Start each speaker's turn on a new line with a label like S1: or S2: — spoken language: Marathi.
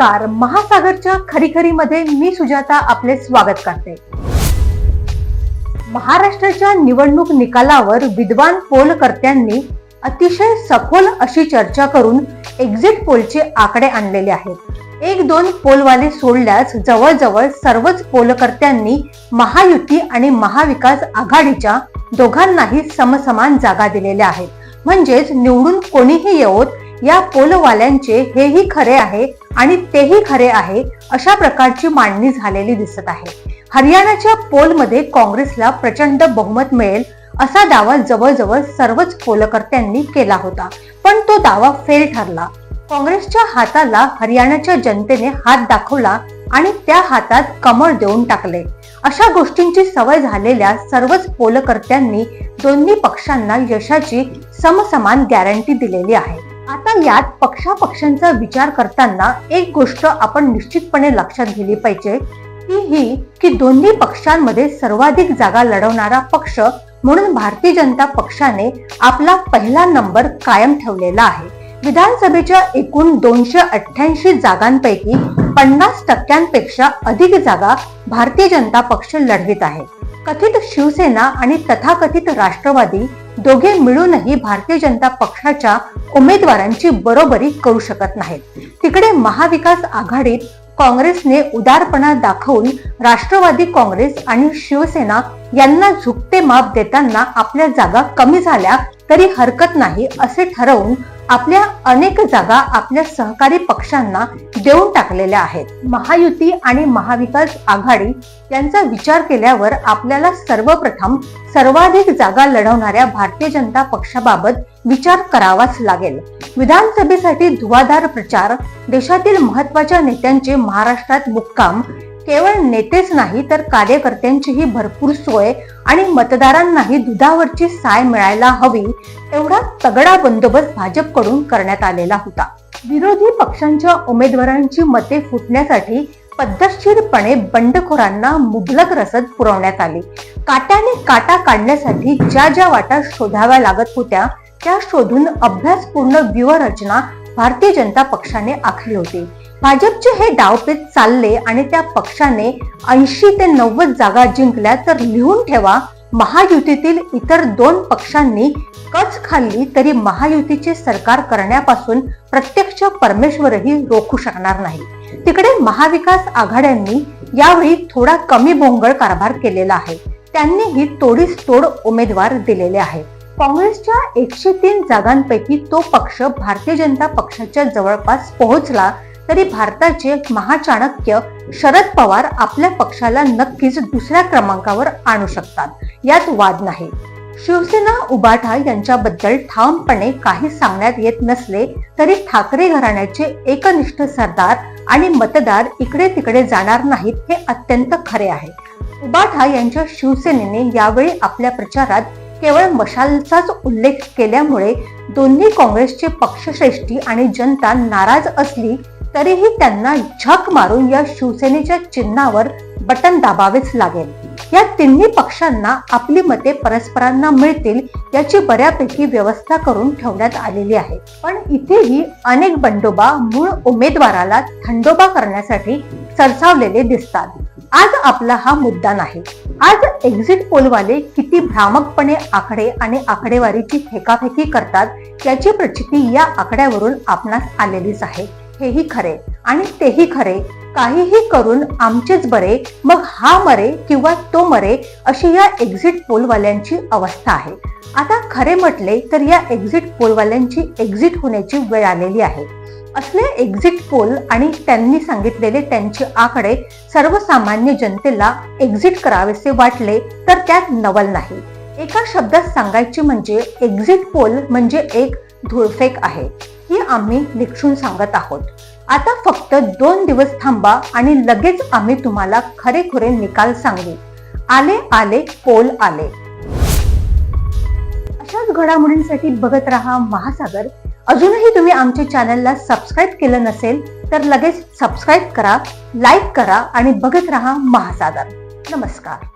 S1: नमस्कार. महासागरच्या खरीखरीमध्ये मी सुजाता आपले स्वागत करते. महाराष्ट्राच्या निवडणूक निकालावर विद्वान पोलकर्त्यांनी अतिशय सखोल अशी चर्चा करून एक्झिट पोलचे आकडे आणलेले आहेत. एक दोन पोलवाले सोडल्यास जवळजवळ सर्वच पोलकर्त्यांनी महायुती आणि महाविकास आघाडीच्या दोघांनाही समसमान जागा दिलेल्या आहेत. म्हणजेच निवडून कोणीही येवोत या पोलवाल्यांचे हेही खरे आहे आणि तेही खरे आहे अशा प्रकारची मांडणी झालेली दिसत आहे. हरियाणाच्या पोलमध्ये काँग्रेसला प्रचंड बहुमत मिळेल असा दावा जवळजवळ सर्वच पोलकर्त्यांनी केला होता पण तो दावा फेल ठरला. काँग्रेसच्या हाताला हरियाणाच्या जनतेने हात दाखवला आणि त्या हातात कमळ देऊन टाकले. अशा गोष्टींची सवय झालेल्या सर्वच पोलकर्त्यांनी दोन्ही पक्षांना यशाची समसमान गॅरंटी दिलेली आहे. आता यात पक्षापक्षांचा विचार करताना एक गोष्ट आपण निश्चितपणे लक्षात गेली पाहिजे. ती ही की दोन्ही पक्षांमध्ये सर्वाधिक जागा लढवणारा पक्ष म्हणून भारतीय जनता पक्षाने आपला पहिला नंबर कायम ठेवलेला आहे. विधानसभेच्या एकूण दोनशे अठ्ठ्याऐंशी जागांपैकी पन्नास टक्क्यांपेक्षा अधिक जागा भारतीय जनता पक्ष लढवित आहे. कथित शिवसेना आणि तथाकथित राष्ट्रवादी दोघे मिळूनही भारतीय जनता पक्षाच्या उमेदवारांची बरोबरी करू शकत नाहीत. तिकडे महाविकास आघाडीत काँग्रेसने उदारपणा दाखवून राष्ट्रवादी काँग्रेस आणि शिवसेना यांना झुकते माप देताना आपल्या जागा कमी झाल्या तरी हरकत नाही असे ठरवून आपल्या अनेक जागा आपल्या सहकारी पक्षांना देऊन टाकलेल्या आहेत. महायुती आणि महाविकास आघाडी यांचा विचार केल्यावर आपल्याला सर्वप्रथम सर्वाधिक जागा लढवणाऱ्या भारतीय जनता पक्षाबाबत विचार करावाच लागेल. विधानसभेसाठी धुवाधार प्रचार देशातील महत्त्वाच्या नेत्यांचे महाराष्ट्रात मुक्काम केवळ नेतेच नाही तर कार्यकर्त्यांचीही भरपूर सोय आणि मतदारांनाही दुधावरची साय मिळायला हवी एवढा तगडा बंदोबस्त भाजपकडून करण्यात आलेला होता. विरोधी पक्षांच्या उमेदवारांची मते फुटण्यासाठी पद्धतशीरपणे बंडखोरांना मुबलक रसद पुरवण्यात आली. काट्याने काटा काढण्यासाठी ज्या ज्या वाटा शोधाव्या लागत होत्या त्या शोधून अभ्यासपूर्ण व्यूहरचना भारतीय जनता पक्षाने आखली होती. भाजपचे हे डावपेच चालले आणि त्या पक्षाने ऐंशी ते नव्वद जागा जिंकल्या तर लिहून ठेवा महायुतीतील इतर दोन पक्षांनी कच खाल्ली तरी महायुतीचे सरकार करण्यापासून प्रत्यक्ष परमेश्वरही रोखू शकणार नाही. तिकडे महाविकास आघाड्यांनी यावेळी थोडा कमी बोंगळ कारभार केलेला आहे. त्यांनीही तोडीस तोड उमेदवार दिलेले आहेत. काँग्रेसच्या एकशे तीन जागांपैकी तो पक्ष भारतीय जनता पक्षाच्या जवळपास पोहोचला तरी भारताचे महाचाणक्य शरद पवार आपल्या पक्षाला नक्कीच दुसऱ्या क्रमांकावर आणू शकतात. यात वाद नाही. शिवसेना उबाठा यांच्याबद्दल ठामपणे काही सांगण्यात येत नसले तरी ठाकरे घराण्याचे एकनिष्ठ सरदार आणि मतदार इकडे तिकडे जाणार नाहीत हे अत्यंत खरे आहे. उबाठा यांच्या शिवसेनेने यावेळी आपल्या प्रचारात केवळ मशालचाच उल्लेख केल्यामुळे दोन्ही काँग्रेसचे पक्षश्रेष्ठी आणि जनता नाराज असली तरीही त्यांना झक मारून या शिवसेनेच्या चिन्हावर बटन दाबावेच लागेल. या तिन्ही पक्षांना आपली मते परस्परांना मिळतील याची बऱ्यापैकी व्यवस्था करून ठेवण्यात आलेली आहे. पण इथेही अनेक बंडोबा मूळ उमेदवाराला थंडोबा करण्यासाठी सरसावलेले दिसतात. आज आपला हा मुद्दा नाही. आज एक्झिट पोलवाले किती भ्रामकपणे आकडे आणि आकडेवारीची फेकाफेकी करतात याची प्रचिती या आकड्यावरून आपणास आलेलीच आहे. हेही खरे आणि तेही खरे. काहीही करून आमचेच बरे मग हा मरे किंवा तो मरे अशी या एक्झिट पोलवाल्यांची अवस्था आहे. आता खरे म्हटले तर या एक्झिट पोलवाल्यांची एक्झिट होण्याची वेळ आलेली आहे. असले एक्झिट पोल आणि त्यांनी सांगितलेले त्यांचे आकडे सर्वसामान्य जनतेला एक्झिट करावेसे वाटले तर त्यात नवल नाही. एका शब्दात सांगायचे म्हणजे एक्झिट पोल म्हणजे एक धुळफेक आहे. हे आम्ही निक्षून सांगत आहोत. आता फक्त दोन दिवस थांबा आणि लगेच आम्ही तुम्हाला खरेखुरे निकाल सांगू. आले आले पोल आले. अशाच घडामोडींसाठी बघत राहा महासागर. अजूनही तुम्ही आमच्या चॅनलला सबस्क्राईब केलं नसेल तर लगेच सबस्क्राईब करा लाईक करा आणि बघत राहा महासागर. नमस्कार.